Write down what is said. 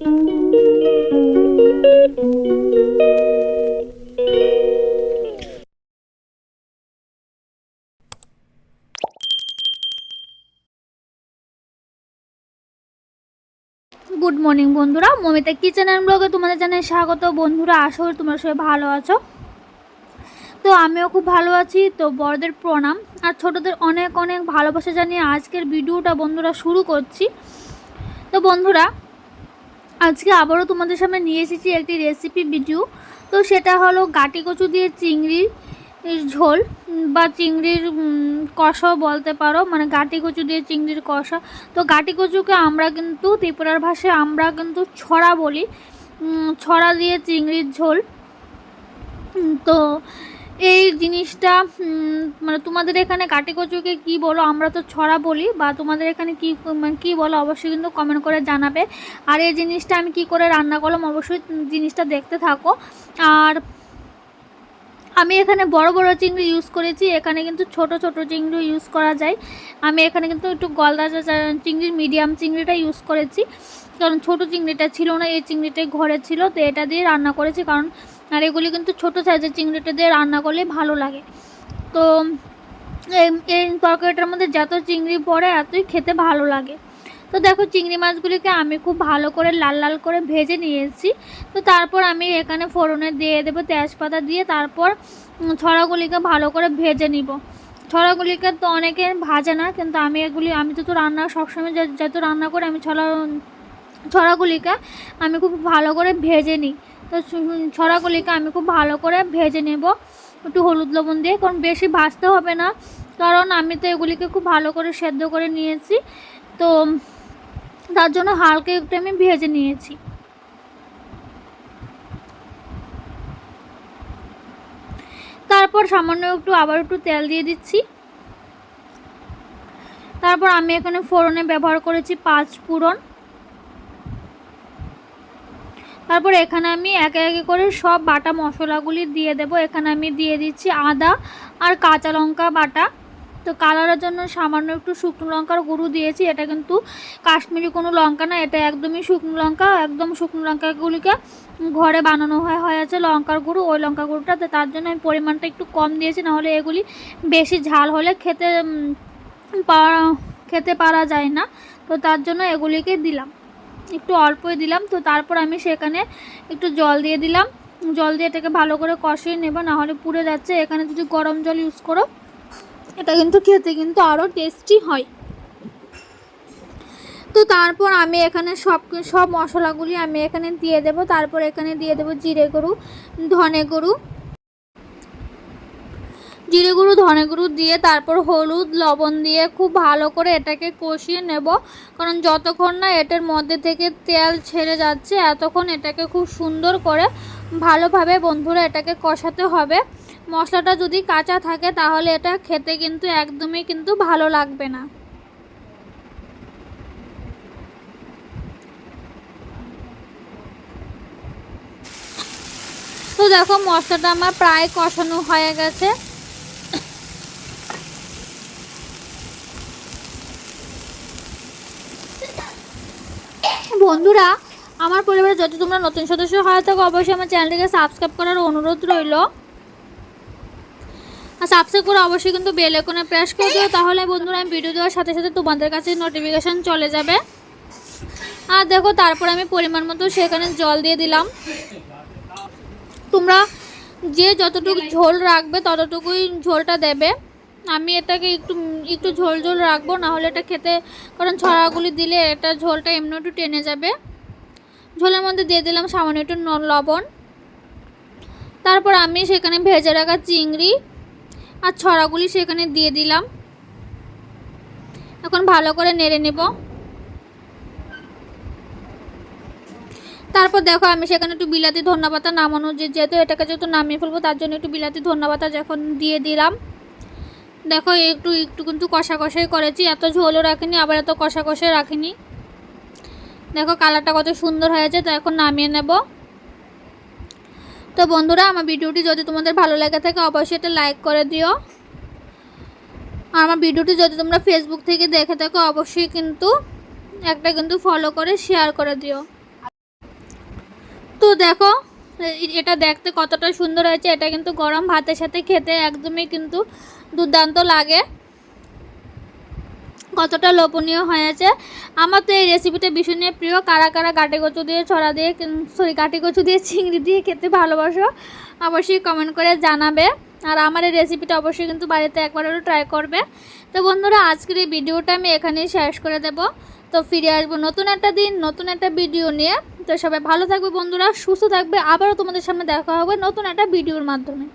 Good morning বন্ধুরা। Momita kitchen and ব্লগে তোমাদের জানাই স্বাগত। বন্ধুরা আসো তোমরা সবাই ভালো আছো। তো আমিও খুব ভালো আছি। তো বড়দের প্রণাম আর ছোটদের অনেক অনেক ভালোবাসা জানিয়ে আজকের ভিডিওটা বন্ধুরা শুরু করছি। তো বন্ধুরা আজকে আবারও তোমাদের সামনে নিয়ে এসেছি একটি রেসিপি ভিডিও তো সেটা হলো গাটি কচু দিয়ে চিংড়ির ঝোল বা চিংড়ির কষাও বলতে পারো মানে গাটি কচু দিয়ে চিংড়ির কষা। তো গাটি কচুকে আমরা কিন্তু ত্রিপুরার ভাষায় আমরা কিন্তু ছড়া বলি। ছড়া দিয়ে চিংড়ির ঝোল। তো এই জিনিসটা মানে তোমাদের এখানে কাটি কচুকে কী বলো, আমরা তো ছড়া বলি, বা তোমাদের এখানে কী মানে কী বলো অবশ্যই কিন্তু কমেন্ট করে জানাবে। আর এই জিনিসটা আমি কি করে রান্না করলাম, অবশ্যই জিনিসটা দেখতে থাকো। আর আমি এখানে বড় বড় চিংড়ি ইউজ করেছি। এখানে কিন্তু ছোট ছোট চিংড়ি ইউজ করা যায়। আমি এখানে কিন্তু একটু গলদা চিংড়ির মিডিয়াম চিংড়িটা ইউজ করেছি। কারণ ছোট চিংড়িটা ছিল না, এই চিংড়িটাই ঘরে ছিল। তো এটা দিয়ে রান্না করেছি। কারণ, আর এগুলি কিন্তু ছোট সাইজের চিংড়িটা দিয়ে রান্না করলে ভালো লাগে। তো, এই- এই তরকারিটার মধ্যে যত চিংড়ি পড়ে, এতই খেতে ভালো লাগে। তো দেখো চিংড়ি মাছগুলিকে আমি খুব ভালো করে লাল লাল করে ভেজে নিয়েছি তো তারপর আমি এখানে ফোড়নে দিয়ে দেবো তেজপাতা দিয়ে, তারপর ছড়াগুলিকে ভালো করে ভেজে নিব। ছড়াগুলিকে তো অনেকে ভাজে না, কিন্তু আমি এগুলি, আমি তো তো রান্না সবসময় যত রান্না করে, আমি ছড়া, ছড়াগুলিকে আমি খুব ভালো করে ভেজে নিই। তো ছড়াগুলিকে আমি খুব ভালো করে ভেজে নেব। একটু হলুদ লবণ দিয়ে, কারণ বেশি ভাজতে হবে না, কারণ আমি তো এগুলিকে খুব ভালো করে সেদ্ধ করে নিয়েছি। তো তার জন্য হালকা একটু আমি ভেজে নিয়েছি। তারপর সামান্য একটু আবার একটু তেল দিয়ে দিচ্ছি। তারপর আমি এখানে ফোড়নে ব্যবহার করেছি পাঁচ ফোড়ন। তারপর এখানে আমি একে একে করে সব বাটা মশলাগুলি দিয়ে দেব। এখানে আমি দিয়ে দিচ্ছি আদা আর কাঁচা লঙ্কা বাটা। তো কালারের জন্য সামান্য একটু শুকনো লঙ্কার গুঁড়ো দিয়েছি, এটা কিন্তু কাশ্মীরি কোনো লঙ্কা না, এটা একদমই শুকনো লঙ্কা, একদম শুকনো লঙ্কাগুলিকে ঘরে বানানো হয় হয়েছে লঙ্কার গুঁড়ো, ওই লঙ্কা গুঁড়োটা তার জন্য আমি পরিমাণটা একটু কম দিয়েছি, নাহলে এগুলি বেশি ঝাল হলে খেতে পাওয়া, খেতে পারা যায় না, তো তার জন্য এগুলিকে দিলাম। একটু অল্পই দিলাম, তো তারপর আমি সেখানে একটু জল দিয়ে দিলাম, জল দিয়ে এটাকে ভালো করে কষিয়ে নেব, নাহলে পুড়ে যাচ্ছে, এখানে যদি গরম জল ইউজ করো এটা কিন্তু খেতে কিন্তু আরও টেস্টি হয়। তো তারপর আমি এখানে সব সব মশলাগুলি আমি এখানে দিয়ে দেব। তারপর এখানে দিয়ে দেব জিরে গরু ধনে গরু জিরে গুঁড়ো, ধনে গুঁড়ো দিয়ে তারপর হলুদ, লবণ দিয়ে খুব ভালো করে এটাকে কষিয়ে নেব। কারণ যতক্ষণ না এটার মধ্যে থেকে তেল ছেড়ে যাচ্ছে, এতক্ষণ এটাকে খুব সুন্দর করে ভালোভাবে বন্ধুরা এটাকে কষাতে হবে। মশলাটা যদি কাঁচা থাকে তাহলে এটা খেতে কিন্তু একদমই কিন্তু ভালো লাগবে না। তো দেখো মশলাটা আমার প্রায় কষানো হয়ে গেছে। বন্ধুরা, আমার পরিবারে যদি তোমরা নতুন সদস্য হয়ে থাকো, অবশ্যই আমার চ্যানেলটিকে সাবস্ক্রাইব করার অনুরোধ রইল। আর সাবস্ক্রাইব করে অবশ্যই কিন্তু বেল আইকনে প্রেস করে দিও, তাহলে বন্ধুরা আমি ভিডিও দেওয়ার সাথে সাথে তোমাদের কাছে নোটিফিকেশান চলে যাবে। আর দেখো, তারপর আমি পরিমাণ মতো সেখানে জল দিয়ে দিলাম। তোমরা যে যতটুকু ঝোল রাখবে, ততটুকুই ঝোলটা দেবে। আমি এটাকে একটু একটু ঝোল ঝোল রাখব না হলে এটা খেতে, কারণ ছড়াগুলি দিলে এটা ঝোলটা এমনি একটু টেনে যাবে। ঝোলের মধ্যে দিয়ে দিলাম সামান্য একটু লবণ। তারপর আমি সেখানে ভেজে রাখা চিংড়ি আর ছড়াগুলি সেখানে দিয়ে দিলাম। এখন ভালো করে নেড়ে নেব। তারপর দেখো আমি সেখানে একটু বিলাতি ধন্যবাতা নামানো যেহেতু এটাকে যেহেতু নামিয়ে ফেলব, তার জন্য একটু বিলাতি ধন্যবাতা যখন দিয়ে দিলাম। দেখো একটু একটু কিন্তু কষা কষাই করেছি, এত ঝোলও রাখিনি, আবার এত কষা কষাই রাখিনি। দেখো কালারটা কত সুন্দর হয়েছে, তো এখন নামিয়ে নেব। তো বন্ধুরা, আমার ভিডিওটি যদি তোমাদের ভালো লেগে থাকে, অবশ্যই এটা লাইক করে দিও। আর আমার ভিডিওটি যদি তোমরা ফেসবুক থেকে দেখে থাকো, অবশ্যই কিন্তু একটা কিন্তু ফলো করে শেয়ার করে দিও। তো দেখো, এটা দেখতে কতটা সুন্দর হয়েছে, এটা কিন্তু গরম ভাতের সাথে খেতে একদমই কিন্তু দুর্দান্ত লাগে। কতটা লোপনীয় হয়েছে? আমার তো এই রেসিপিটা ভীষণই প্রিয়। কারা কারা গাটে কচু দিয়ে ছড়া দিয়ে সরি গাটে কচু দিয়ে চিংড়ি দিয়ে খেতে ভালোবাসো, অবশ্যই কমেন্ট করে জানাবে। আর আমার এই রেসিপিটা অবশ্যই কিন্তু বাড়িতে একবার হলেও ট্রাই করবে। তো বন্ধুরা, আজকের এই ভিডিওটা আমি এখানেই শেষ করে দেব। তো ফিরে আসব নতুন একটা দিন, নতুন একটা ভিডিও নিয়ে। তো সবাই ভালো থাকবে বন্ধুরা, সুস্থ থাকবে। আবারও তোমাদের সামনে দেখা হবে নতুন একটা ভিডিওর মাধ্যমে।